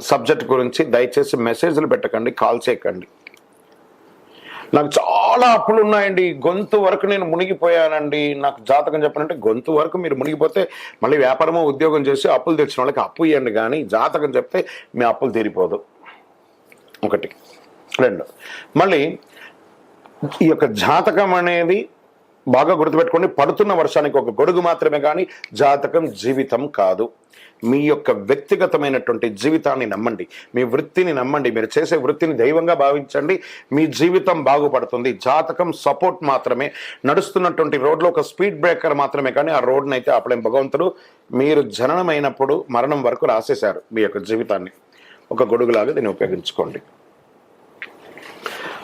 Subject గురించి దయచేసి మెసేజ్లు పెట్టకండి కాల్ చేయకండి. నాకు చాలా అప్పులు ఉన్నాయండి. గొంతు వరకు నేను మునిగిపోయానండి. నాకు జాతకం చెప్పనంటే గొంతు వరకు మీరు మునిగిపోతే మళ్ళీ వ్యాపారమో ఉద్యోగం చేసి అప్పులు తెచ్చిన వాళ్ళకి అప్పు ఇవ్వండి కానీ జాతకం చెప్తే మీ అప్పులు తీరిపోదు. ఒకటి. రెండు. మళ్ళీ ఈ యొక్క జాతకం అనేది బాగా గుర్తుపెట్టుకోండి పడుతున్న వర్షానికి ఒక గొడుగు మాత్రమే కానీ జాతకం జీవితం కాదు. మీ యొక్క వ్యక్తిగతమైనటువంటి జీవితాన్ని నమ్మండి. మీ వృత్తిని నమ్మండి. మీరు చేసే వృత్తిని దైవంగా భావించండి. మీ జీవితం బాగుపడుతుంది. జాతకం సపోర్ట్ మాత్రమే. నడుస్తున్నటువంటి రోడ్లో ఒక స్పీడ్ బ్రేకర్ మాత్రమే కానీ ఆ రోడ్ని అయితే ఆపలేం. భగవంతుడు మీరు జననమైనప్పుడు మరణం వరకు రాసేశారు మీ యొక్క జీవితాన్ని. ఒక గొడుగులాగా దీన్ని ఉపయోగించుకోండి.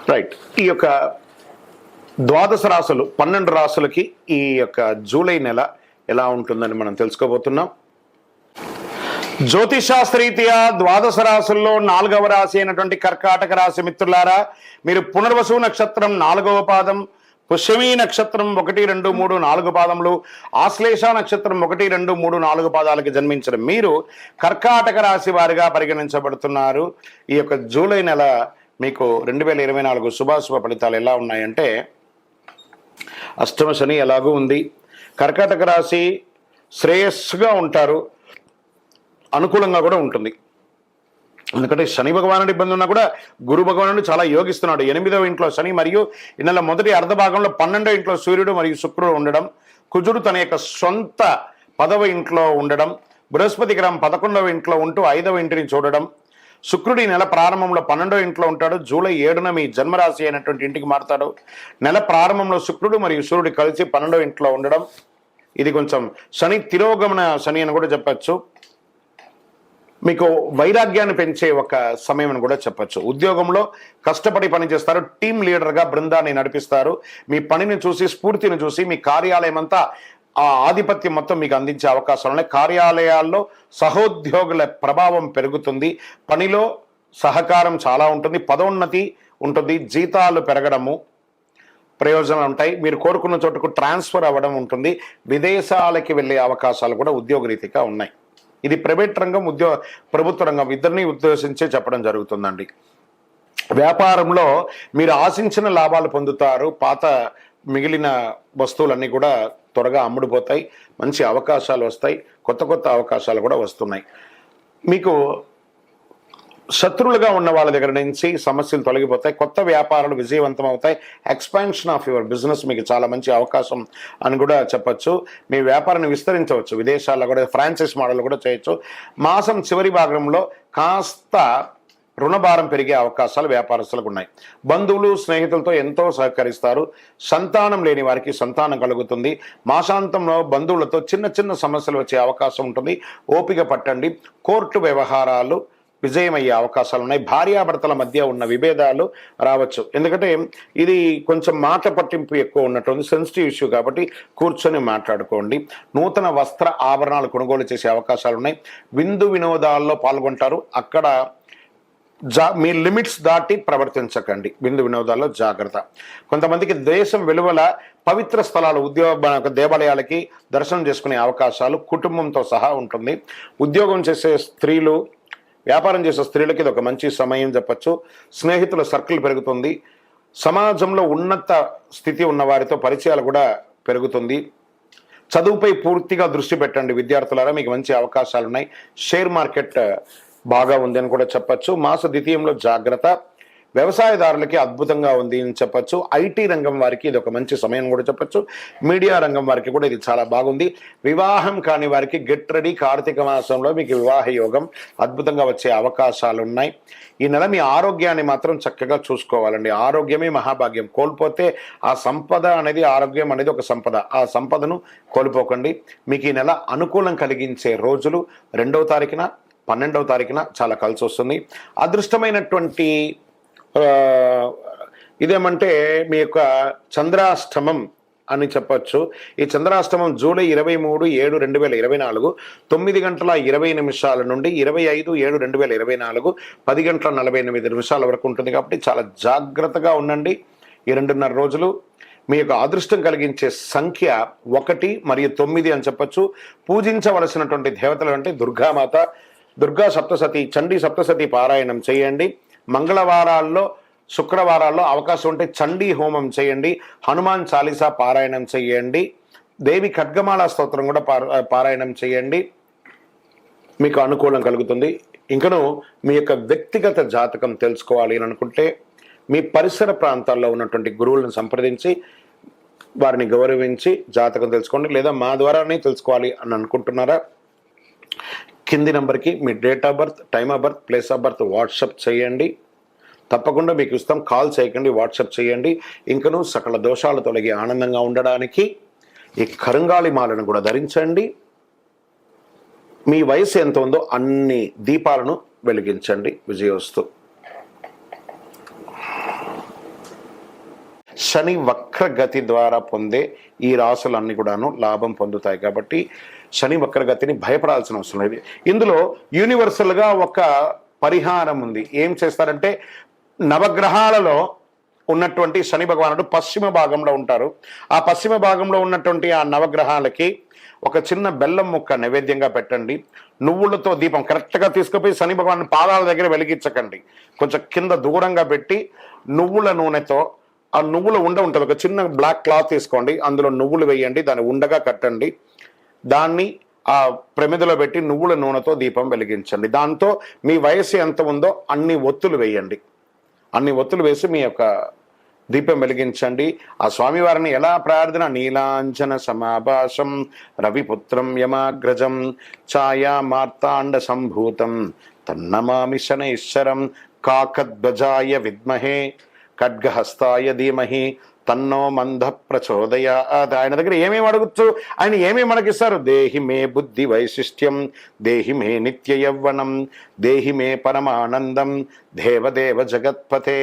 రైట్ ఈ యొక్క ద్వాదశ రాసులు పన్నెండు రాసులకి ఈ యొక్క జూలై నెల ఎలా ఉంటుందని మనం తెలుసుకోబోతున్నాం. జ్యోతిషాస్త్రీత్యా ద్వాదశ రాశుల్లో నాలుగవ రాశి అయినటువంటి కర్కాటక రాశి మిత్రులారా మీరు పునర్వసు నక్షత్రం నాలుగవ పాదం పుష్యమీ నక్షత్రం ఒకటి రెండు మూడు నాలుగు పాదములు ఆశ్లేష నక్షత్రం ఒకటి రెండు మూడు నాలుగు పాదాలకి జన్మించిన మీరు కర్కాటక రాశి వారిగా పరిగణించబడుతున్నారు. ఈ యొక్క జూలై నెల మీకు రెండు వేల ఇరవై నాలుగు శుభాశుభ ఫలితాలు ఎలా ఉన్నాయంటే అష్టమ శని ఎలాగూ ఉంది. కర్కాటక రాశి శ్రేయస్సుగా ఉంటారు. అనుకూలంగా కూడా ఉంటుంది. ఎందుకంటే శని భగవానుడి ఇబ్బంది ఉన్నా కూడా గురు భగవానుడు చాలా యోగిస్తున్నాడు. ఎనిమిదవ ఇంట్లో శని మరియు ఈ నెల మొదటి అర్ధ భాగంలో పన్నెండవ ఇంట్లో సూర్యుడు మరియు శుక్రుడు ఉండడం కుజుడు తన యొక్క సొంత పదవ ఇంట్లో ఉండడం బృహస్పతి గ్రహం పదకొండవ ఇంట్లో ఉంటూ ఐదవ ఇంటిని చూడడం శుక్రుడు ఈ నెల ప్రారంభంలో పన్నెండో ఇంట్లో ఉంటాడు. జూలై ఏడున మీ జన్మరాశి అయినటువంటి ఇంటికి మారుతాడు. నెల ప్రారంభంలో శుక్రుడు మరియు సూర్యుడు కలిసి పన్నెండో ఇంట్లో ఉండడం. ఇది కొంచెం శని తిరోగమన శని అని కూడా చెప్పచ్చు. మీకు వైరాగ్యాన్ని పెంచే ఒక సమయం అని కూడా చెప్పచ్చు. ఉద్యోగంలో కష్టపడి పనిచేస్తారు టీం లీడర్గా బృందాన్ని నడిపిస్తారు. మీ పనిని చూసి స్ఫూర్తిని చూసి మీ కార్యాలయం అంతా ఆ ఆధిపత్యం మొత్తం మీకు అందించే అవకాశాలు ఉన్నాయి. కార్యాలయాల్లో సహోద్యోగుల ప్రభావం పెరుగుతుంది. పనిలో సహకారం చాలా ఉంటుంది. పదోన్నతి ఉంటుంది. జీతాలు పెరగడము ప్రయోజనాలు ఉంటాయి. మీరు కోరుకున్న చోటుకు ట్రాన్స్ఫర్ అవ్వడం ఉంటుంది. విదేశాలకి వెళ్ళే అవకాశాలు కూడా ఉద్యోగరీతిగా ఉన్నాయి. ఇది ప్రైవేట్ రంగం ఉద్యోగ ప్రభుత్వ రంగం ఇద్దరిని ఉద్దేశించే చెప్పడం జరుగుతుందండి. వ్యాపారంలో మీరు ఆశించిన లాభాలు పొందుతారు. పాత మిగిలిన వస్తువులన్నీ కూడా త్వరగా అమ్ముడుపోతాయి. మంచి అవకాశాలు వస్తాయి. కొత్త కొత్త అవకాశాలు కూడా వస్తున్నాయి. మీకు శత్రువులుగా ఉన్న వాళ్ళ దగ్గర నుంచి సమస్యలు తొలగిపోతాయి. కొత్త వ్యాపారాలు విజయవంతం అవుతాయి. ఎక్స్పాన్షన్ ఆఫ్ యువర్ బిజినెస్ మీకు చాలా మంచి అవకాశం అని కూడా చెప్పచ్చు. మీ వ్యాపారాన్ని విస్తరించవచ్చు. విదేశాల్లో కూడా ఫ్రాంచైజ్ మోడల్ కూడా చేయొచ్చు. మాసం చివరి భాగంలో కాస్త రుణభారం పెరిగే అవకాశాలు వ్యాపారస్తులకు ఉన్నాయి బంధువులు స్నేహితులతో ఎంతో సహకరిస్తారు. సంతానం లేని వారికి సంతానం కలుగుతుంది. మాసాంతంలో బంధువులతో చిన్న చిన్న సమస్యలు వచ్చే అవకాశం ఉంటుంది. ఓపిక పట్టండి. కోర్టు వ్యవహారాలు విజయమయ్యే అవకాశాలు ఉన్నాయి. భార్యాభర్తల మధ్య ఉన్న విభేదాలు రావచ్చు. ఎందుకంటే ఇది కొంచెం మాట పట్టింపు ఎక్కువ ఉన్నటువంటి సెన్సిటివ్ ఇష్యూ కాబట్టి కూర్చొని మాట్లాడుకోండి. నూతన వస్త్ర ఆభరణాలు కొనుగోలు చేసే అవకాశాలు ఉన్నాయి. విందు వినోదాల్లో పాల్గొంటారు. అక్కడ జా మీ లిమిట్స్ దాటి ప్రవర్తించకండి. బిందు వినోదాల్లో జాగ్రత్త. కొంతమందికి దేశం వెలువల పవిత్ర స్థలాలు ఉద్యోగ దేవాలయాలకి దర్శనం చేసుకునే అవకాశాలు కుటుంబంతో సహా ఉంటుంది. ఉద్యోగం చేసే స్త్రీలు వ్యాపారం చేసే స్త్రీలకి ఇది ఒక మంచి సమయం చెప్పచ్చు. స్నేహితుల సర్కిల్ పెరుగుతుంది. సమాజంలో ఉన్నత స్థితి ఉన్న వారితో పరిచయాలు కూడా పెరుగుతుంది. చదువుపై పూర్తిగా దృష్టి పెట్టండి విద్యార్థులారా. మీకు మంచి అవకాశాలు ఉన్నాయి షేర్ మార్కెట్ బాగా ఉంది అని కూడా చెప్పచ్చు. మాస ద్వితీయంలో జాగ్రత్త. వ్యవసాయదారులకి అద్భుతంగా ఉంది అని చెప్పచ్చు. ఐటీ రంగం వారికి ఇది ఒక మంచి సమయం కూడా చెప్పచ్చు. మీడియా రంగం వారికి కూడా ఇది చాలా బాగుంది. వివాహం కాని వారికి గెట్ రెడీ కార్తీక మాసంలో మీకు వివాహ యోగం అద్భుతంగా వచ్చే అవకాశాలు ఉన్నాయి ఈ నెల మీ ఆరోగ్యాన్ని మాత్రం చక్కగా చూసుకోవాలండి. ఆరోగ్యమే మహాభాగ్యం. కోల్పోతే ఆ సంపద అనేది ఆరోగ్యం అనేది ఒక సంపద. ఆ సంపదను కోల్పోకండి. మీకు ఈ నెల అనుకూలం కలిగించే రోజులు. రెండవ తారీఖున పన్నెండవ తారీఖున చాలా కలిసి వస్తుంది. అదృష్టమైనటువంటి ఇదేమంటే మీ యొక్క చంద్రాష్టమం అని చెప్పచ్చు. ఈ చంద్రాష్టమం జూలై ఇరవై మూడు ఏడు రెండు వేల ఇరవై నాలుగు తొమ్మిది గంటల ఇరవై నిమిషాల నుండి ఇరవై ఐదు ఏడు రెండు వేల ఇరవై నాలుగు పది గంటల నలభై ఎనిమిది నిమిషాల వరకు ఉంటుంది కాబట్టి చాలా జాగ్రత్తగా ఉండండి ఈ రెండున్నర రోజులు. మీ యొక్క అదృష్టం కలిగించే సంఖ్య ఒకటి మరియు తొమ్మిది అని చెప్పొచ్చు. పూజించవలసినటువంటి దేవతలు అంటే దుర్గామాత దుర్గా సప్తసతి చండీ సప్తసతి పారాయణం చేయండి. మంగళవారాల్లో శుక్రవారాల్లో అవకాశం ఉంటే చండీ హోమం చేయండి. హనుమాన్ చాలీసా పారాయణం చేయండి. దేవి ఖడ్గమాల స్తోత్రం కూడా పార- పారాయణం చేయండి. మీకు అనుకూలం కలుగుతుంది. ఇంకను మీ యొక్క వ్యక్తిగత జాతకం తెలుసుకోవాలి అని అనుకుంటే మీ పరిసర ప్రాంతాల్లో ఉన్నటువంటి గురువులను సంప్రదించి వారిని గౌరవించి జాతకం తెలుసుకోండి లేదా మా ద్వారానే తెలుసుకోవాలి అని అనుకుంటున్నారా? కింది నెంబర్కి మీ date of birth time of birth place of birth WhatsApp చేయండి. తప్పకుండా మీకు ఇస్తాం. కాల్ చేయకండి వాట్సప్ చేయండి. ఇంకను సకల దోషాలు తొలగి ఆనందంగా ఉండడానికి ఈ కరుంగాలి మాలను కూడా ధరించండి. మీ వయసు ఎంత ఉందో అన్ని దీపాలను వెలిగించండి. విజయోస్తు. శని వక్రగతి ద్వారా పొందే ఈ రాసులన్నీ కూడాను లాభం పొందుతాయి. కాబట్టి శని వక్రగతిని భయపడాల్సిన అవసరం లేదు. ఇందులో యూనివర్సల్గా ఒక పరిహారం ఉంది. ఏం చేస్తారంటే నవగ్రహాలలో ఉన్నటువంటి శని భగవానుడు పశ్చిమ భాగంలో ఉంటారు. ఆ పశ్చిమ భాగంలో ఉన్నటువంటి ఆ నవగ్రహాలకి ఒక చిన్న బెల్లం ముక్క నైవేద్యంగా పెట్టండి. నువ్వులతో దీపం కరెక్ట్గా తీసుకుపోయి శని భగవాన్ పాదాల దగ్గర వెలిగించకండి. కొంచెం కింద దూరంగా పెట్టి నువ్వుల నూనెతో ఆ నువ్వుల ఉండ ఉంటుంది. ఒక చిన్న బ్లాక్ క్లాత్ తీసుకోండి. అందులో నువ్వులు వేయండి. దాన్ని ఉండగా కట్టండి. దాన్ని ఆ ప్రమిదలో పెట్టి నువ్వుల నూనెతో దీపం వెలిగించండి. దాంతో మీ వయసు ఎంత ఉందో అన్ని ఒత్తులు వేయండి. అన్ని ఒత్తులు వేసి మీ యొక్క దీపం వెలిగించండి. ఆ స్వామివారిని ఎలా ప్రార్థన? నీలాంజన సమాభాషం రవిపుత్రం యమాగ్రజం ఛాయా మార్తాండ సంభూతం తన్నమామి శనైశ్వరం కాకద్వజాయ విద్మహే. ఖడ్గహస్తాయ ధీమహి తన్నో మంద ప్రచోదయాత్. ఆయన దగ్గర ఏమేమి అడగచ్చు ఆయన ఏమేమి మనకిస్తారు? దేహి మే బుద్ధి వైశిష్ట్యం దేహి మే నిత్య యవ్వనం దేహి మే పరమానందం దేవదేవ జగత్పతే.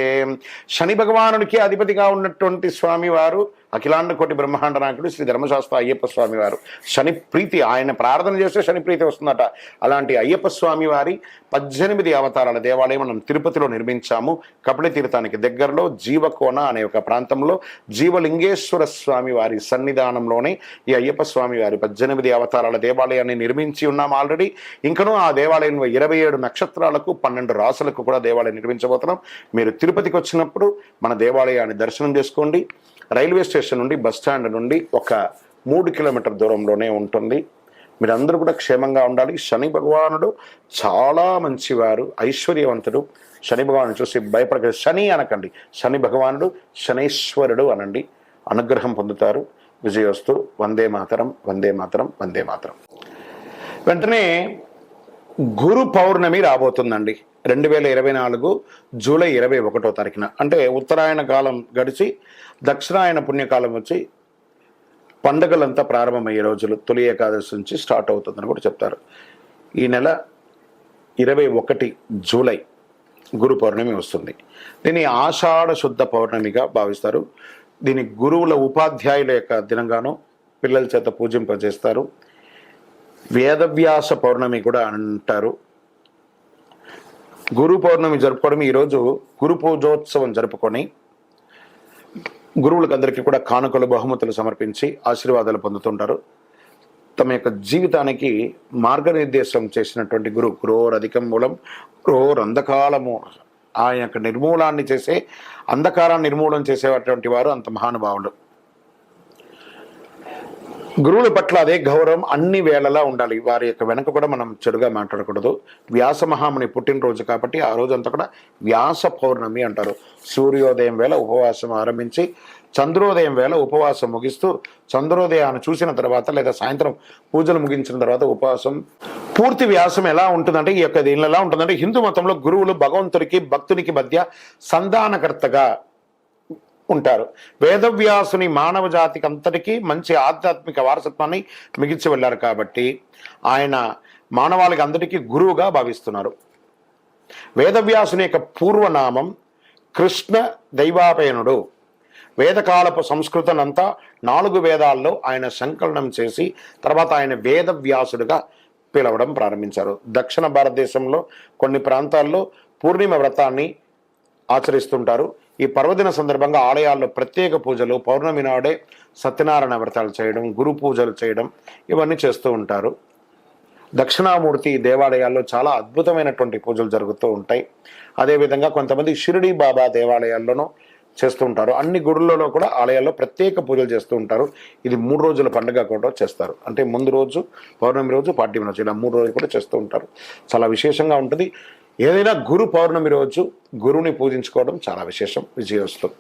శని భగవానుడికి అధిపతిగా ఉన్నటువంటి స్వామివారు అఖిలాండ కోటి బ్రహ్మాండ నాయకుడు శ్రీ ధర్మశాస్త్ర అయ్యప్ప స్వామి వారు. శని ప్రీతి ఆయన ప్రార్థన చేస్తే శని ప్రీతి వస్తుందట. అలాంటి అయ్యప్ప స్వామి వారి పద్దెనిమిది అవతారాల దేవాలయం మనం తిరుపతిలో నిర్మించాము. కపిల తీర్థానికి దగ్గరలో జీవకోన అనే ఒక ప్రాంతంలో జీవలింగేశ్వర స్వామి వారి సన్నిధానంలోనే ఈ అయ్యప్ప స్వామి వారి పద్దెనిమిది అవతారాల దేవాలయాన్ని నిర్మించి ఉన్నాం ఆల్రెడీ. ఇంకనూ ఆ దేవాలయంలో ఇరవై ఏడు నక్షత్రాలకు పన్నెండు రాసులకు కూడా దేవాలయం నిర్మించబోతున్నాం. మీరు తిరుపతికి వచ్చినప్పుడు మన దేవాలయాన్ని దర్శనం చేసుకోండి. రైల్వే స్టేషన్ నుండి బస్ స్టాండ్ నుండి ఒక మూడు కిలోమీటర్ దూరంలోనే ఉంటుంది. మీరందరూ కూడా క్షేమంగా ఉండాలి. శని భగవానుడు చాలా మంచివారు ఐశ్వర్యవంతుడు. శని భగవాను చూసి భయపడక శని అనకండి. శని భగవానుడు శనైశ్వరుడు అనండి. అనుగ్రహం పొందుతారు. విజయోస్తు వందే మాతరం వందే మాతరం వందే మాతరం. వెంటనే గురు పౌర్ణమి రాబోతుందండి. రెండు వేల ఇరవై నాలుగు జూలై ఇరవై ఒకటో తారీఖున. అంటే ఉత్తరాయణ కాలం గడిచి దక్షిణాయన పుణ్యకాలం వచ్చి పండగలంతా ప్రారంభమయ్యే రోజులు. తొలి ఏకాదశి నుంచి స్టార్ట్ అవుతుందని కూడా చెప్తారు. ఈ నెల ఇరవై ఒకటి జూలై గురు పౌర్ణమి వస్తుంది. దీన్ని ఆషాఢ శుద్ధ పౌర్ణమిగా భావిస్తారు. దీని గురువుల ఉపాధ్యాయుల యొక్క దినంగాను పిల్లల చేత పూజింపజేస్తారు. వేదవ్యాస పౌర్ణమి కూడా అంటారు. గురు పౌర్ణమి జరుపుకోవడం. ఈరోజు గురు పూజోత్సవం జరుపుకొని గురువులకు అందరికీ కూడా కానుకలు బహుమతులు సమర్పించి ఆశీర్వాదాలు పొందుతుంటారు. తమ యొక్క జీవితానికి మార్గనిర్దేశం చేసినటువంటి గురు గురోర్ అధికం మూలం గురోర్ అంధకాలము ఆయన యొక్క నిర్మూలాన్ని చేసే అంధకారాన్ని నిర్మూలన చేసేటువంటి వారు అంత మహానుభావులు. గురువుల పట్ల అదే గౌరవం అన్ని వేళలా ఉండాలి. వారి యొక్క వెనక కూడా మనం చెడుగా మాట్లాడకూడదు. వ్యాస మహాముని పుట్టినరోజు కాబట్టి ఆ రోజు అంతా కూడా వ్యాస పౌర్ణమి అంటారు. సూర్యోదయం వేళ ఉపవాసం ఆరంభించి చంద్రోదయం వేళ ఉపవాసం ముగిస్తూ చంద్రోదయాన్ని చూసిన తర్వాత లేదా సాయంత్రం పూజలు ముగించిన తర్వాత ఉపవాసం. పూర్తి వ్యాసం ఎలా ఉంటుందంటే ఈ యొక్క దీనిలో ఎలా ఉంటుందంటే హిందూ మతంలో గురువులు భగవంతుడికి భక్తునికి మధ్య సంధానకర్తగా ఉంటారు. వేదవ్యాసుని మానవ జాతికి అంతటికీ మంచి ఆధ్యాత్మిక వారసత్వాన్ని మిగిల్చి వెళ్ళారు కాబట్టి ఆయన మానవాళికి అందరికీ గురువుగా భావిస్తున్నారు. వేదవ్యాసుని యొక్క పూర్వనామం కృష్ణ దైవాపయనుడు. వేదకాలపు సంస్కృతనంతా నాలుగు వేదాల్లో ఆయన సంకలనం చేసి తర్వాత ఆయన వేదవ్యాసుడుగా పిలవడం ప్రారంభించారు. దక్షిణ భారతదేశంలో కొన్ని ప్రాంతాల్లో పూర్ణిమ వ్రతాన్ని ఆచరిస్తుంటారు. ఈ పర్వదిన సందర్భంగా ఆలయాల్లో ప్రత్యేక పూజలు పౌర్ణమి నాడే సత్యనారాయణ వ్రతాలు చేయడం గురు పూజలు చేయడం ఇవన్నీ చేస్తూ ఉంటారు. దక్షిణామూర్తి దేవాలయాల్లో చాలా అద్భుతమైనటువంటి పూజలు జరుగుతూ ఉంటాయి. అదేవిధంగా కొంతమంది షిరిడి బాబా దేవాలయాల్లోనూ చేస్తూ ఉంటారు. అన్ని గుడులలో కూడా ఆలయాల్లో ప్రత్యేక పూజలు చేస్తూ ఉంటారు. ఇది మూడు రోజుల పండుగ కూడా చేస్తారు. అంటే ముందు రోజు పౌర్ణమి రోజు పాడ్యమి రోజు ఇలా మూడు రోజులు కూడా చేస్తూ ఉంటారు. చాలా విశేషంగా ఉంటుంది. ఏదైనా గురు పౌర్ణమి రోజు గురువుని పూజించుకోవడం చాలా విశేషం విజయోత్సవం